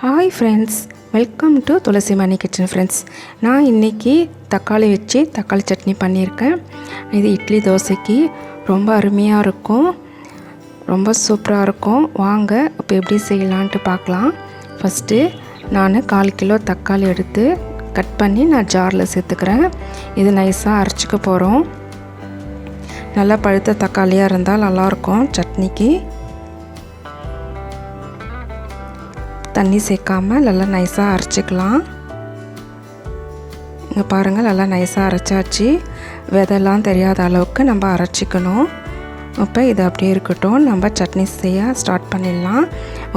Hi friends welcome to Tulasi Mani kitchen friends நான் இன்றைக்கி தக்காளி வச்சு தக்காளி சட்னி பண்ணியிருக்கேன். இது இட்லி தோசைக்கு ரொம்ப அருமையாக இருக்கும். ரொம்ப சூப்பராக இருக்கும். வாங்க இப்போ எப்படி செய்யலான்ட்டு பார்க்கலாம். ஃபஸ்ட்டு நான் கால் கிலோ தக்காளி எடுத்து கட் பண்ணி நான் ஜாரில் சேர்த்துக்கிறேன். இது நைஸாக அரைச்சிக்க போகிறோம் நல்லா பழுத்த தக்காளியாக இருந்தால் நல்லாயிருக்கும் சட்னிக்கு. தண்ணி சேர்க்காம நல்லா நைஸாக அரைச்சிக்கலாம். இங்கே பாருங்கள் நல்லா நைஸாக அரைச்சாச்சு. விதெல்லாம் தெரியாத அளவுக்கு நம்ம அரைச்சிக்கணும். இப்போ இது அப்படியே இருக்கட்டும். நம்ம சட்னி செய்ய ஸ்டார்ட் பண்ணிடலாம்.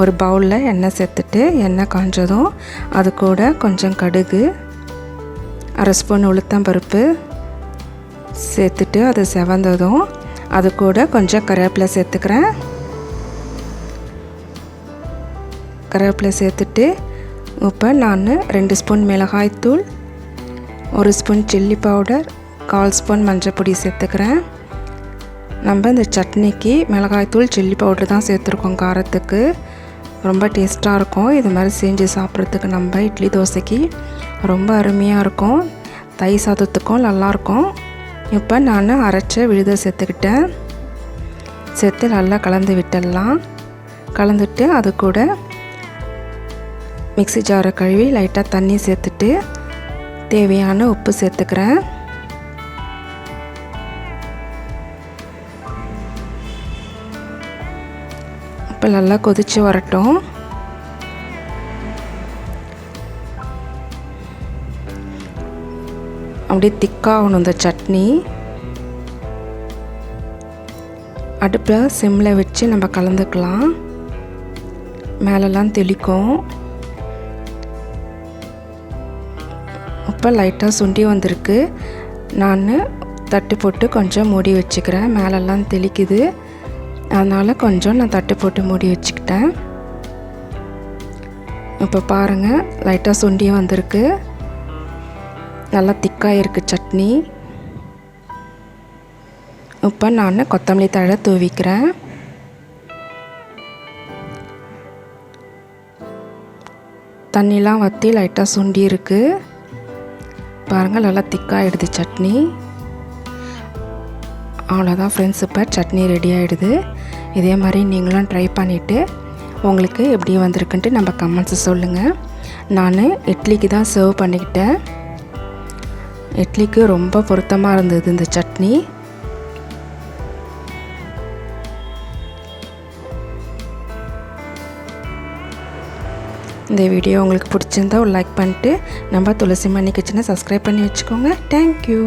ஒரு பவுலில் எண்ணெய் சேர்த்துட்டு எண்ணெய் காஞ்சதும் அது கூட கொஞ்சம் கடுகு அரை ஸ்பூன் உளுத்தம்பருப்பு சேர்த்துட்டு அது செவந்ததும் அது கூட கொஞ்சம் கருவேப்பிலை சேர்த்துக்கிறேன். கருவேப்பிலை சேர்த்துட்டு இப்போ நான் ரெண்டு ஸ்பூன் மிளகாய்த்தூள் ஒரு ஸ்பூன் சில்லி பவுடர் கால் ஸ்பூன் மஞ்சள் பொடி சேர்த்துக்கிறேன். நம்ம இந்த சட்னிக்கு மிளகாய்த்தூள் சில்லி பவுடர் தான் சேர்த்துருக்கோம் காரத்துக்கு. ரொம்ப டேஸ்ட்டாக இருக்கும். இது மாதிரி செஞ்சு சாப்பிட்றதுக்கு நம்ம இட்லி தோசைக்கு ரொம்ப அருமையாக இருக்கும். தை சாதத்துக்கும் நல்லாயிருக்கும் இப்போ நான் அரைச்ச விழுத சேர்த்துக்கிட்டேன். சேர்த்து நல்லா கலந்து விட்டுடலாம். கலந்துட்டு அது கூட மிக்சி ஜாரை கழுவி லைட்டாக தண்ணி சேர்த்துட்டு தேவையான உப்பு சேர்த்துக்கிறேன். இப்போ நல்லா கொதித்து வரட்டும். அப்படியே திக்காகணும் இந்த சட்னி. அடுப்பில் சிம்மில் வச்சு நம்ம கலந்துக்கலாம். மேலெல்லாம் தெளிக்கும். இப்போ லைட்டாக சுண்டி வந்திருக்கு. நான் தட்டு போட்டு கொஞ்சம் மூடி வச்சுக்கிறேன். மேலெல்லாம் தெளிக்குது. அதனால் கொஞ்சம் நான் தட்டு போட்டு மூடி வச்சுக்கிட்டேன். இப்போ பாருங்கள் லைட்டாக சுண்டி வந்திருக்கு. நல்லா திக்காக இருக்குது சட்னி. இப்போ நான் கொத்தமல்லி தழை தூவிக்கிறேன். தண்ணிலாம் வற்றி லைட்டாக சுண்டி இருக்குது பாருங்கள் நல்லா திக்காகிடுது சட்னி. அவ்வளோதான் ஃப்ரெண்ட்ஸ் இப்போ சட்னி ரெடி ஆகிடுது இதே மாதிரி நீங்களும் ட்ரை பண்ணிவிட்டு உங்களுக்கு எப்படி வந்திருக்குன்ட்டு நம்ம கமெண்ட்ஸை சொல்லுங்கள் நான் இட்லிக்கு தான் சர்வ் பண்ணிக்கிட்டேன். இட்லிக்கு ரொம்ப பொருத்தமாக இருந்தது இந்த சட்னி. இந்த வீடியோ உங்களுக்கு பிடிச்சிருந்தா ஒரு லைக் பண்ணிட்டு நம்ம துளசி மணி கிச்சனை சப்ஸ்கிரைப் பண்ணி வச்சுக்கோங்க. தேங்க்யூ